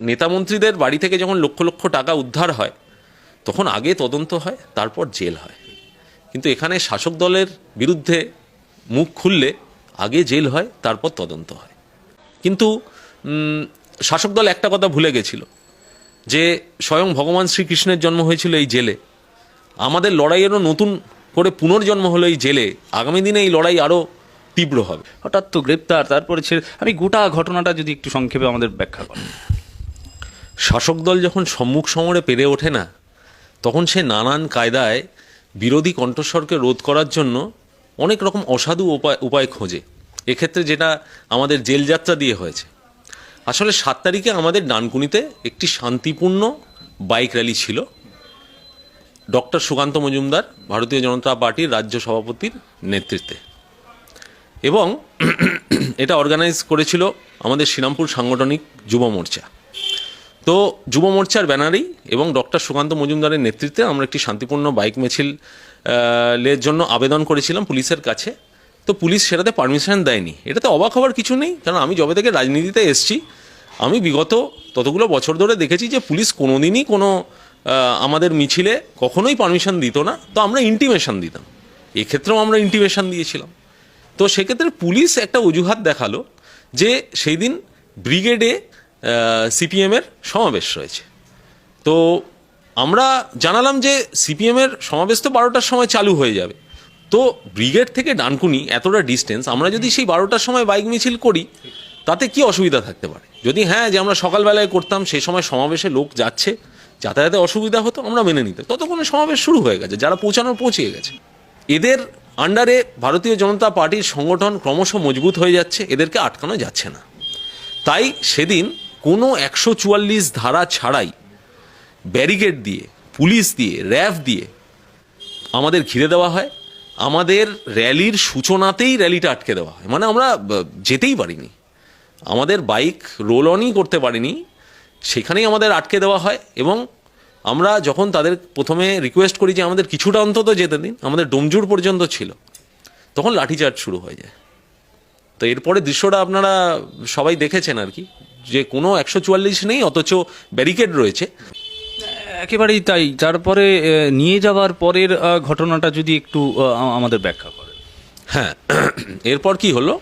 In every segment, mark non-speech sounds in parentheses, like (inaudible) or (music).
নেতামন্ত্রীদের বাড়ি থেকে যখন লক্ষ লক্ষ টাকা উদ্ধার হয়, তখন আগে তদন্ত হয়, তারপর জেল হয়। কিন্তু এখানে শাসক দলের বিরুদ্ধে মুখ খুললে আগে জেল হয়, তারপর তদন্ত হয়। কিন্তু শাসক দল একটা কথা ভুলে গেছিল, যে স্বয়ং ভগবান শ্রীকৃষ্ণের জন্ম হয়েছিল এই জেলে। আমাদের লড়াইয়েরও নতুন করে পুনর্জন্ম হলো এই জেলে। আগামী দিনে এই লড়াই আরও তীব্র হবে। হঠাৎ তো গ্রেপ্তার, তারপরে ছেড়ে আমি গোটা ঘটনাটা যদি একটু সংক্ষেপে আমাদের ব্যাখ্যা করেন। শাসক দল যখন সম্মুখ সমরে পেরে ওঠে না, তখন সে নানান কায়দায় বিরোধী কণ্ঠস্বরকে রোধ করার জন্য অনেক রকম অসাধু উপায় উপায় খোঁজে। এক্ষেত্রে যেটা আমাদের জেলযাত্রা দিয়ে হয়েছে। আসলে সাত তারিখে আমাদের ডানকুনিতে একটি শান্তিপূর্ণ বাইক র্যালি ছিল। ডক্টর সুকান্ত মজুমদার, ভারতীয় জনতা পার্টির রাজ্য সভাপতির নেতৃত্বে। এবং (clears throat) এটা অর্গানাইজ করেছিল আমাদের শ্রীরামপুর সাংগঠনিক যুব মোর্চা। তো যুব মোর্চার ব্যানারেই এবং ডক্টর সুকান্ত মজুমদারের নেতৃত্বে আমরা একটি শান্তিপূর্ণ বাইক মিছিল এর জন্য আবেদন করেছিলাম পুলিশের কাছে। তো পুলিশ সেটাতে পারমিশন দেয়নি। এটাতে অবাক হওয়ার কিছু নেই, কারণ আমি যবে থেকে রাজনীতিতে এসেছি, আমি বিগত ততগুলো বছর ধরে দেখেছি যে পুলিশ কোনোদিনই কোনো আমাদের মিছিলে কখনোই পারমিশন দিত না। তো আমরা ইন্টিমেশন দিতাম। এক্ষেত্রেও আমরা ইন্টিমেশন দিয়েছিলাম। তো সেক্ষেত্রে পুলিশ একটা অজুহাত দেখাল যে সেই দিন ব্রিগেডে সিপিএমের সমাবেশ রয়েছে। তো আমরা জানালাম যে সিপিএমের সমাবেশ তো বারোটার সময় চালু হয়ে যাবে। তো ব্রিগেড থেকে ডানকুনি এতটা ডিস্টেন্স আমরা যদি সেই বারোটার সময় বাইক মিছিল করি, তাতে কি অসুবিধা থাকতে পারে? যদি হ্যাঁ যে আমরা সকালবেলায় করতাম সেই সময় সমাবেশে লোক যাচ্ছে, যাতায়াতে অসুবিধা হতো, আমরা মেনে নিতাম ততক্ষণে সমাবেশ শুরু হয়ে গেছে, যারা পৌঁছানোর পৌঁছে গেছে। এদের আন্ডারে ভারতীয় জনতা পার্টির সংগঠন ক্রমশ মজবুত হয়ে যাচ্ছে, এদেরকে আটকানো যাচ্ছে না। তাই সেদিন কোনো একশো চুয়াল্লিশ ধারা ছাড়াই ব্যারিকেড দিয়ে, পুলিশ দিয়ে র্যাফ দিয়ে আমাদের ঘিরে দেওয়া হয়। আমাদের র্যালির সূচনাতেই র্যালিটা আটকে দেওয়া হয়। মানে আমরা যেতেই পারিনি। আমাদের বাইক রোল অনই করতে পারিনি। সেখানেই আমাদের আটকে দেওয়া হয় এবং আমরা যখন তাদের প্রথমে রিকোয়েস্ট করি যে আমাদের কিছুটা অন্তত যেতে দিন, আমাদের ডোমজুর পর্যন্ত ছিল, তখন লাঠিচার্জ শুরু হয়ে যায়। তো এরপরে দৃশ্যটা আপনারা সবাই দেখেছেন আর কি। যে কোনো একশো চুয়াল্লিশ নেই অথচ ব্যারিকেড রয়েছে। একেবারেই তাই। তারপরে নিয়ে যাওয়ার পরের ঘটনাটা যদি একটু আমাদের ব্যাখ্যা করেন। হ্যাঁ (clears throat) এরপর কি হলো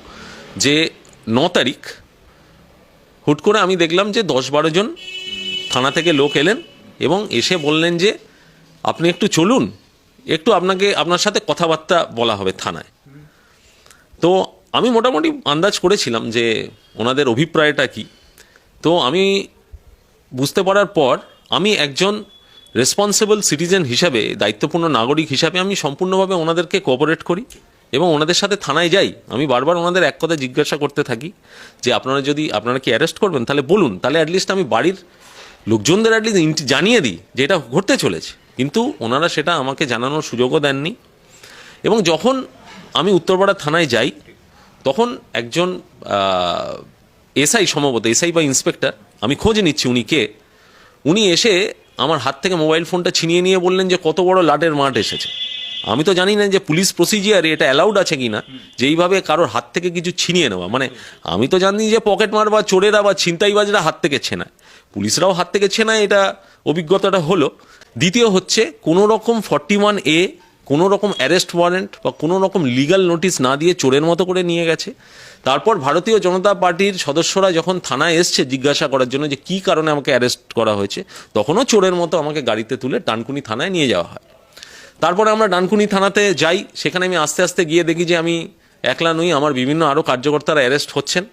যে ন তারিখ হুট করে আমি দেখলাম যে দশ বারো জন থানা থেকে লোক এলেন এবং এসে বললেন যে আপনি একটু চলুন একটু আপনাকে আপনার সাথে কথাবার্তা বলা হবে থানায়। তো আমি মোটামুটি আন্দাজ করেছিলাম যে ওনাদের অভিপ্রায়টা কি। তো আমি বুঝতে পারার পর আমি একজন রেসপন্সিবল সিটিজেন হিসাবে, দায়িত্বপূর্ণ নাগরিক হিসাবে আমি সম্পূর্ণভাবে ওনাদেরকে কোঅপারেট করি এবং ওনাদের সাথে থানায় যাই। আমি বারবার ওনাদের এক কথা জিজ্ঞাসা করতে থাকি যে আপনারা যদি, আপনারা কি অ্যারেস্ট করবেন? তাহলে বলুন, তাহলে অ্যাটলিস্ট আমি বাড়ির লোকজনদের অ্যাটলিস্ট জানিয়ে দিই যে এটা ঘটতে চলেছে। কিন্তু ওনারা সেটা আমাকে জানানোর সুযোগও দেননি। এবং যখন আমি উত্তরপাড়া থানায় যাই, তখন একজন এসআই সম্ভবত, এসআই বা ইন্সপেক্টর, আমি খোঁজ নিচ্ছি উনি কে। উনি এসে আমার হাত থেকে মোবাইল ফোনটা ছিনিয়ে নিয়ে বললেন যে কত বড় লাটের মাঠ এসেছে। আমি তো জানি না যে পুলিশ প্রসিজিয়ারে এটা অ্যালাউড আছে কি না যে এইভাবে কারোর হাত থেকে কিছু ছিনিয়ে নেওয়া। মানে আমি তো জানি যে পকেট মার বা চোরেরা বা ছিনতাইবাজরা হাত থেকে ছেনায়। পুলিশরাও হাত থেকে ছেনায়, এটা অভিজ্ঞতাটা হলো। দ্বিতীয় হচ্ছে কোনো রকম ফর্টি ওয়ান এ কোনো রকম অ্যারেস্ট ওয়ারেন্ট বা কোনো রকম লিগাল নোটিশ না দিয়ে চোরের মতো করে নিয়ে গেছে। তারপর ভারতীয় জনতা পার্টির সদস্যরা যখন থানায় এসছে জিজ্ঞাসা করার জন্য যে কী কারণে আমাকে অ্যারেস্ট করা হয়েছে, তখনও চোরের মতো আমাকে গাড়িতে তুলে টানকুনি থানায় নিয়ে যাওয়া হয়। তারপরে আমরা ডানকুনি থানাতে যাই, সেখানে আমি আস্তে আস্তে গিয়ে দেখি যে আমি একলা নই, আমার বিভিন্ন আরও কার্যকর্তারা অ্যারেস্ট হচ্ছেন।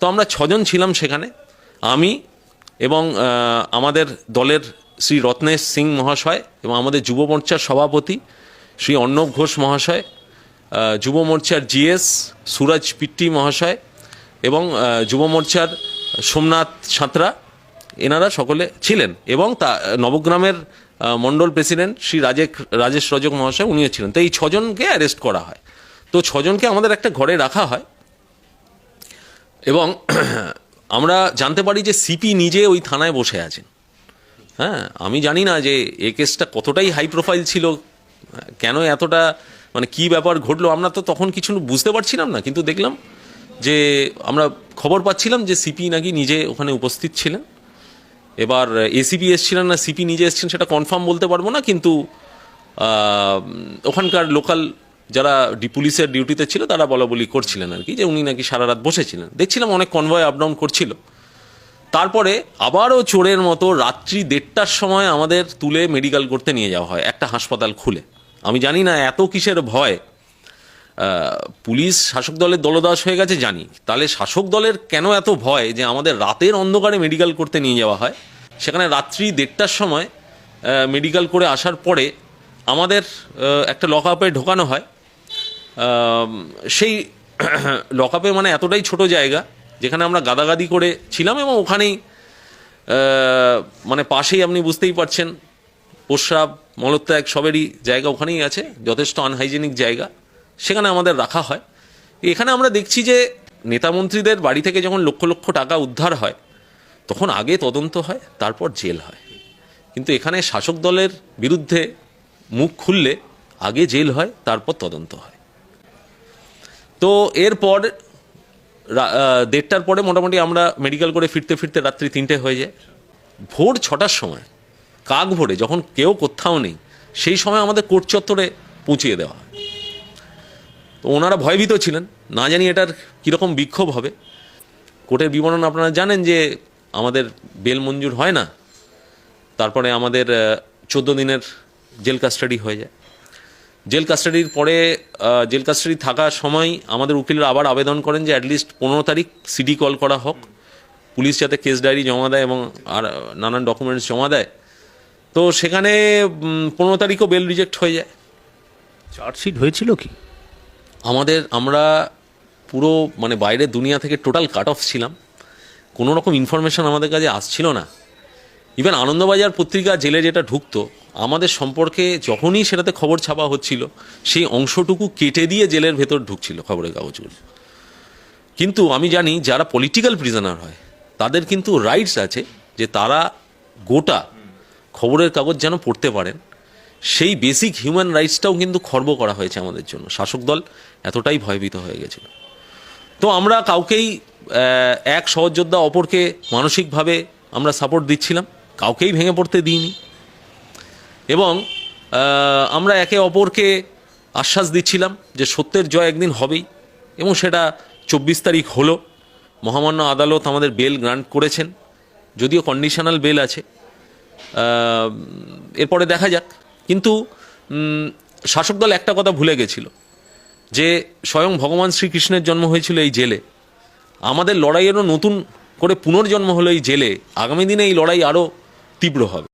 তো আমরা ছজন ছিলাম সেখানে। আমি এবং আমাদের দলের শ্রী রত্নেশ সিং মহাশয় এবং আমাদের যুব মোর্চার সভাপতি শ্রী অর্ণব ঘোষ মহাশয় যুব মোর্চার জিএস সুরজ পিট্টি মহাশয় এবং যুব মোর্চার সোমনাথ সাঁতরা এনারা সকলে ছিলেন। এবং তা নবগ্রামের আহ, মণ্ডল প্রেসিডেন্ট শ্রী রাজেক রাজেশ রজক মহাশয় উনিও ছিলেন। তো এই ছজনকে অ্যারেস্ট করা হয়। তো ছজনকে আমাদের একটা ঘরে রাখা হয়। এবং (clears throat) আমরা জানতে পারি যে সিপি নিজে ওই থানায় বসে আছেন। হ্যাঁ আমি জানি না যে এ কেসটা কতটাই হাই প্রোফাইল ছিল কেন এতটা মানে কি ব্যাপার ঘটলো? আমরা তো তখন কিছু বুঝতে পারছিলাম না, কিন্তু দেখলাম যে আমরা খবর পাচ্ছিলাম যে সিপি নাকি নিজে ওখানে উপস্থিত ছিলেন। এবার এসিপি এসছিলেন না সিপি নিজে এসছেন, সেটা কনফার্ম বলতে পারব না, কিন্তু ওখানকার লোকাল যারা ডি- পুলিশের ডিউটিতে ছিল, তারা বলা বলি করছিলেন আর কি, যে উনি নাকি সারা রাত বসেছিলেন। দেখছিলাম অনেক কনভয় আপ ডাউন করছিল। তারপরে আবারও চোরের মতো রাত্রি দেড়টার সময় আমাদের তুলে মেডিকেল করতে নিয়ে যাওয়া হয়, একটা হাসপাতাল খুলে। আমি জানি না এত কিসের ভয়। পুলিশ শাসক দলের দলদাস হয়ে গেছে, জানি। তাহলে শাসক দলের কেন এত ভয় যে আমাদের রাতের অন্ধকারে মেডিকেল করতে নিয়ে যাওয়া হয়? সেখানে রাত্রি দেড়টার সময় মেডিকেল করে আসার পরে আমাদের একটা লক আপে ঢোকানো হয়। সেই (clears throat) লকআপে মানে এতটাই ছোট জায়গা, যেখানে আমরা গাদাগাদি করে ছিলাম এবং ওখানেই মানে পাশেই আপনি বুঝতেই পারছেন প্রস্রাব, মলত্যাগ সবেরই জায়গা ওখানেই আছে, যথেষ্ট আনহাইজেনিক জায়গা। সেখানে আমাদের রাখা হয়। এখানে আমরা দেখছি যে নেতামন্ত্রীদের বাড়ি থেকে যখন লক্ষ লক্ষ টাকা উদ্ধার হয়, তখন আগে তদন্ত হয়, তারপর জেল হয়। কিন্তু এখানে শাসক দলের বিরুদ্ধে মুখ খুললে আগে জেল হয়, তারপর তদন্ত হয়। তো এরপর দেড়টার পরে মোটামুটি আমরা মেডিকেল করে ফিরতে ফিরতে রাত্রি তিনটে হয়ে যায়। ভোর ছটার সময় কাক ভোরে যখন কেউ কোথাও নেই, সেই সময় আমাদের কোর্ট চত্বরে পৌঁছিয়ে দেওয়া হয়। তো ওনারা ভয়ভীত ছিলেন, না জানি এটার কীরকম বিক্ষোভ হবে। কোর্টের বিবরণ আপনারা জানেন যে আমাদের বেল মঞ্জুর হয় না, তারপরে আমাদের চোদ্দ দিনের জেল কাস্টাডি হয়ে যায়। জেল কাস্টাডির পরে জেল কাস্টাডি থাকার সময় আমাদের উকিলরা আবার আবেদন করেন যে অ্যাটলিস্ট পনেরো তারিখ সিডি কল করা হোক, পুলিশ যাতে কেস ডায়েরি জমা দেয় এবং আর নানান ডকুমেন্টস জমা দেয়। তো সেখানে পনেরো তারিখও বেল রিজেক্ট হয়ে যায়। চার্জশিট হয়েছিল কি? আমাদের আমরা পুরো মানে বাইরের দুনিয়া থেকে টোটাল কাট অফ ছিলাম। কোনো রকম ইনফরমেশন আমাদের কাছে আসছিল না। ইভেন আনন্দবাজার পত্রিকা জেলে যেটা ঢুকতো আমাদের সম্পর্কে যখনই সেটাতে খবর ছাপা হচ্ছিল সেই অংশটুকু কেটে দিয়ে জেলের ভেতর ঢুকছিল খবরের কাগজগুলো। কিন্তু আমি জানি যারা পলিটিক্যাল প্রিজনার হয় তাদের কিন্তু রাইটস আছে যে তারা গোটা খবরের কাগজ যেন পড়তে পারেন, সেই বেসিক হিউম্যান রাইটসটাও কিন্তু খর্ব করা হয়েছে আমাদের জন্য। শাসক দল এতটাই ভয়ভীত হয়ে গেছিল। তো আমরা কাউকেই এক সহযোদ্ধা অপরকে মানসিকভাবে আমরা সাপোর্ট দিচ্ছিলাম, কাউকেই ভেঙে পড়তে দিইনি। এবং আমরা একে অপরকে আশ্বাস দিচ্ছিলাম যে সত্যের জয় একদিন হবেই, এবং সেটা চব্বিশ তারিখ হলো। মহামান্য আদালত আমাদের বেল গ্রান্ট করেছেন। যদিও কন্ডিশনাল বেল আছে এরপরে দেখা যাক। কিন্তু শাসক দল একটা কথা ভুলে গেছিল, যে স্বয়ং ভগবান শ্রীকৃষ্ণের জন্ম হয়েছিল এই জেলে। আমাদের লড়াইয়েরও নতুন করে পুনর্জন্ম হলো এই জেলে। আগামী দিনে এই লড়াই আরও তীব্র হবে।